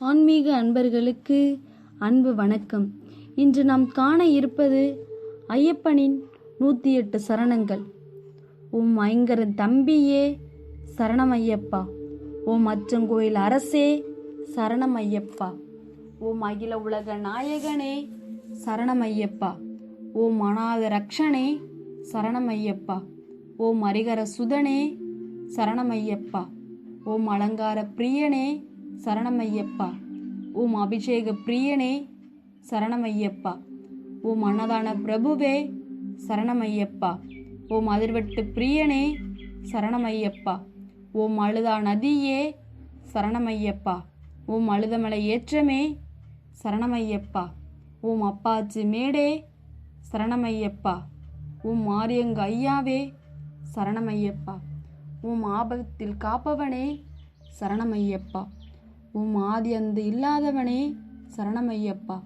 ஆன்மீக அன்பர்களுக்கு அன்பு வணக்கம். இன்று நாம் காண இருப்பது ஐயப்பனின் நூற்றி எட்டு சரணங்கள். ஓம் ஐங்கரன் தம்பியே சரணம் ஐயப்பா ஓம் அச்சங்கோயில் அரசே சரணம் ஐயப்பா ஓம் அகில உலக நாயகனே சரணம் ஐயப்பா ஓம் அநாத ரக்ஷனே சரணம் ஐயப்பா ஓம் ஹரிகர சுதனே சரணம் ஐயப்பா ஓம் அலங்கார பிரியனே சரணமையப்பா. உம் அபிஷேக பிரியனே சரணமையப்பா. உம் அன்னதான பிரபுவே சரணமையப்பா. ஓம் அதிர்வெட்டு பிரியனே சரணமையப்பா. ஓம் அழுதா நதியே சரணமையப்பா. ஓம் அழுதமலை ஏற்றமே சரணமையப்பா. ஓம் அப்பாச்சி மேடே சரணமையப்பா. ஓம் மாரியங்க ஐயாவே சரணமையப்பா. உம் ஆபத்தில் காப்பவனே சரணமையப்பா. உம் ஆதி அந்து இல்லாதவனே சரணமையப்பா.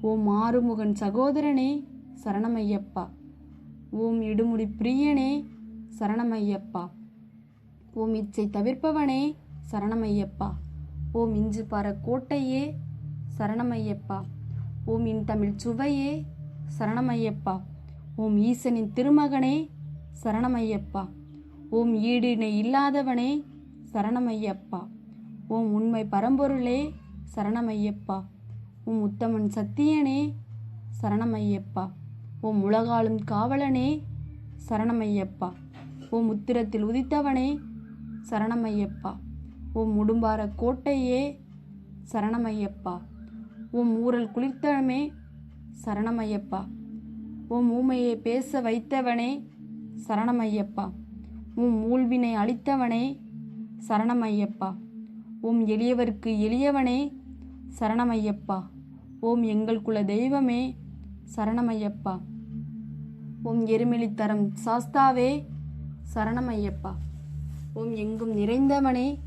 ஓம் ஆறுமுகன் சகோதரனே சரணமையப்பா. ஓம் இடுமுடி பிரியனே சரணமையப்பா. ஓம் இச்சை தவிர்ப்பவனே சரணமையப்பா. ஓம் இஞ்சு பார கோட்டையே சரணமையப்பா. ஓம் இன் தமிழ் சுவையே சரணமையப்பா. ஓம் ஈசனின் திருமகனே சரணமையப்பா. ஓம் ஈடினை இல்லாதவனே சரணமையப்பா. ஓம் உண்மை பரம்பொருளே சரணமையப்பா. உம் உத்தமன் சத்தியனே சரணமையப்பா. ஓம் உலகாலும் காவலனே சரணமையப்பா. ஓம் உத்திரத்தில் உதித்தவனே சரணமையப்பா. ஓம் உடும்பார கோட்டையே சரணமையப்பா. ஓம் ஊரல் குளிர்த்தனமே சரணமையப்பா. ஓம் ஊமையை பேச வைத்தவனே சரணமையப்பா. உம் ஊழ்வினை அளித்தவனே சரணமையப்பா. ஓம் எளியவருக்கு எளியவனே சரணமையப்பா. ஓம் எங்கள் குல தெய்வமே சரணமையப்பா. ஓம் எருமெளித்தரம் சாஸ்தாவே சரணமையப்பா. ஓம் எங்கும் நிறைந்தவனே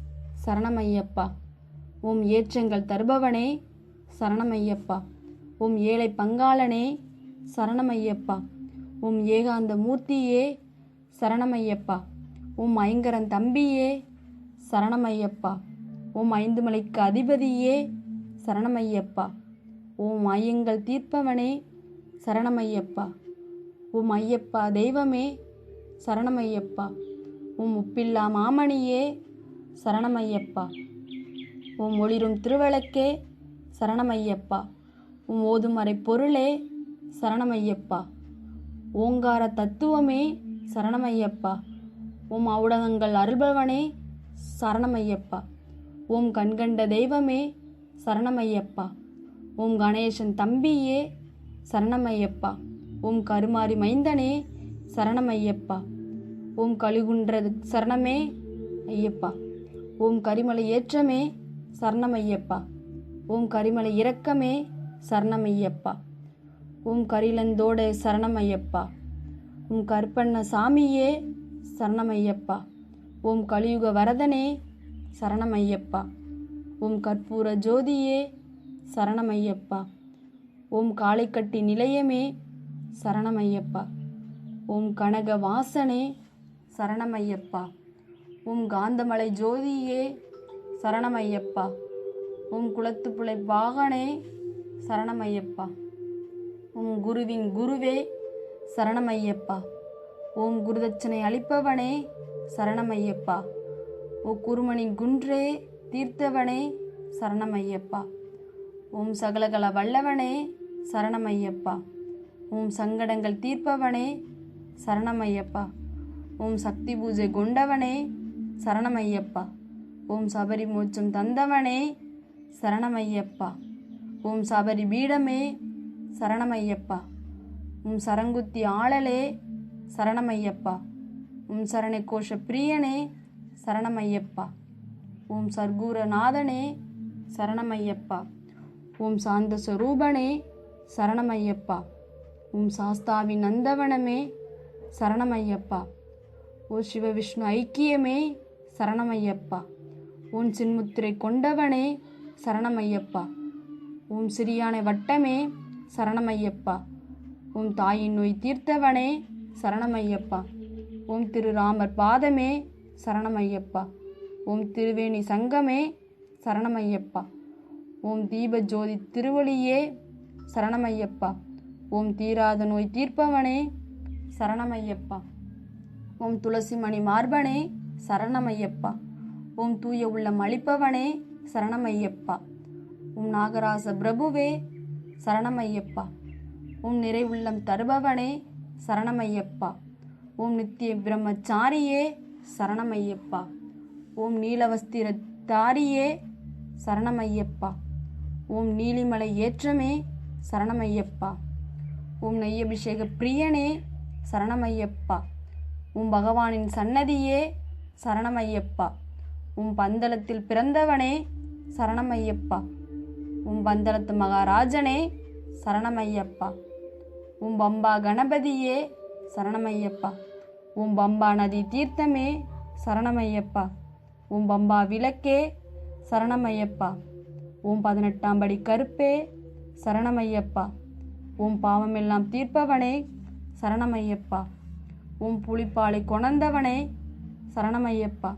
சரணமையப்பா. ஓம் ஏற்றங்கள் தருபவனே சரணமையப்பா. ஓம் ஏழை பங்காளனே சரணமையப்பா. ஓம் ஏகாந்த மூர்த்தியே சரணமையப்பா. ஓம் ஐங்கரன் தம்பியே சரணமையப்பா. ஓம் ஐந்து மலைக்கு அதிபதியே சரணமையப்பா. ஓம் ஐயங்கள் தீர்ப்பவனே சரணமையப்பா. ஓம் ஐயப்பா தெய்வமே சரணமையப்பா. ஓம் உப்பில்லா மாமணியே சரணமையப்பா. ஓம் ஒளிரும் திருவிளக்கே சரணமையப்பா. உம் ஓதுமறை பொருளே சரணமையப்பா. ஓங்கார தத்துவமே சரணமையப்பா. உம் அவுடகங்கள் அருள்பவனே சரணமையப்பா. ஓம் கண்கண்ட தெய்வமே சரணமையப்பா. ஓம் கணேசன் தம்பியே சரணமையப்பா. ஓம் கருமாரி மைந்தனே சரணமையப்பா. ஓம் கலிகுன்ற சரணமே ஐயப்பா. ஓம் கரிமலை ஏற்றமே சரணமையப்பா. ஓம் கரிமலை இரக்கமே சரணமையப்பா. ஓம் கரிலந்தோட சரணமையப்பா. உம் கற்பண்ண சாமியே சரணமையப்பா. ஓம் கலியுக வரதனே சரணமையப்பா. ஓம் கற்பூர ஜோதியே சரணமையப்பா. ஓம் காளைக்கட்டி நிலையமே சரணமையப்பா. ஓம் கனக வாசனே சரணமையப்பா. ஓம் காந்தமலை ஜோதியே சரணமையப்பா. ஓம் குளத்துப்புழை பாகனே சரணமையப்பா. ஓம் குருவின் குருவே சரணமையப்பா. ஓம் குருதட்சணை அளிப்பவனே சரணமையப்பா. ஓ குருமணி குன்றே தீர்த்தவனே சரணமையப்பா. ஓம் சகலகல வல்லவனே சரணமையப்பா. ஓம் சங்கடங்கள் தீர்ப்பவனே சரணமையப்பா. ஓம் சக்தி பூஜை கொண்டவனே சரணமையப்பா. ஓம் சபரி மோட்சம் தந்தவனே சரணமையப்பா. ஓம் சபரி பீடமே சரணமையப்பா. உம் சரங்குத்தி ஆளலே சரணமையப்பா. உம் சரணை கோஷ பிரியனே சரணமையப்பா. ஓம் சர்க்கூரநாதனே சரணமையப்பா. ஓம் சாந்த சுரூபனே சரணமையப்பா. ஓம் சாஸ்தாவின் நந்தவனமே சரணமையப்பா. ஓ சிவ விஷ்ணு ஐக்கியமே சரணமையப்பா. ஓம் சின்முத்திரை கொண்டவனே சரணமையப்பா. ஓம் சிறியானை வட்டமே சரணமையப்பா. ஓம் தாயின் நோய் தீர்த்தவனே சரணமையப்பா. ஓம் திரு ராமர் பாதமே சரணமையப்பா. ஓம் திருவேணி சங்கமே சரணமையப்பா. ஓம் தீப ஜோதி திருவழியே சரணமையப்பா. ஓம் தீராத நோய் தீர்ப்பவனே சரணமையப்பா. ஓம் துளசி மணி மார்பனே சரணமையப்பா. ஓம் தூய உள்ளம் அளிப்பவனே சரணமையப்பா. உம் நாகராச பிரபுவே சரணமையப்பா. உம் நிறை உள்ளம் தருபவனே சரணமையப்பா. ஓம் நித்திய பிரம்மச்சாரியே சரணமையப்பா. ஓம் நீலவஸ்திர தாரியே சரணமையப்பா. ஓம் நீலிமலை ஏற்றமே சரணமையப்பா. ஓம் நெய்யபிஷேக பிரியனே சரணமையப்பா. உம் பகவானின் சன்னதியே சரணமையப்பா. உம் பந்தளத்தில் பிறந்தவனே சரணமையப்பா. உம் பந்தளத்து மகாராஜனே சரணமையப்பா. உம் பம்பா கணபதியே சரணமையப்பா. உம் பம்பா நதி தீர்த்தமே சரணமையப்பா. உம் பம்பா விளக்கே சரணமையப்பா. உம் பதினெட்டாம் படி கருப்பே சரணமையப்பா. உம் பாவமெல்லாம் தீர்ப்பவனே சரணமையப்பா. உம் புலிப்பாலை கொணர்ந்தவனே சரணமையப்பா.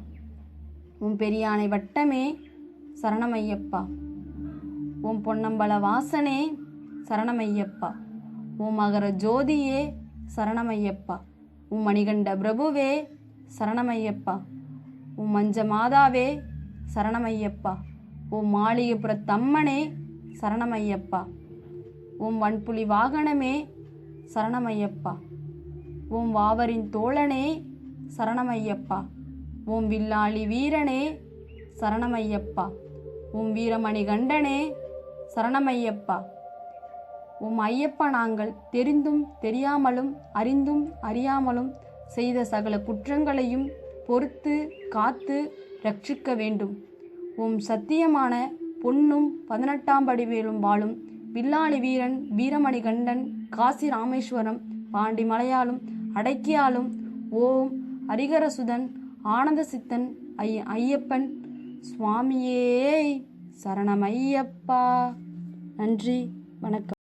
உம் பெரியானை வட்டமே சரணமையப்பா. உம் பொன்னம்பல வாசனே சரணமையப்பா. உம் மகர ஜோதியே சரணமையப்பா. உம் மணிகண்ட பிரபுவே சரணமையப்பா. உம் மஞ்ச மாதாவே சரணமையப்பா. உம் மாளிகைப்புறத்தம்மனே சரணமையப்பா. உம் வன்புலி வாகனமே சரணமையப்பா. உம் வாவரின் தோழனே சரணமையப்பா. உம் வில்லாளி வீரனே சரணமையப்பா. உம் வீரமணி கண்டனே சரணமையப்பா. உம் ஐயப்பா நாங்கள் தெரிந்தும் தெரியாமலும் அறிந்தும் அறியாமலும் செய்த சகல குற்றங்களையும் பொறுத்து காத்து ரட்சிக்க வேண்டும். உம் சத்தியமான பொன்னும் பதினெட்டாம் படிவேலும் வாழும் வில்லாளி வீரன் வீரமணி கண்டன் காசி ராமேஸ்வரம் பாண்டி மலையாளும் அடக்கியாலும் ஓம் ஹரிகரசுதன் ஆனந்த சித்தன் ஐய ஐயப்பன். சுவாமியே சரணமையப்பா நன்றி வணக்கம்.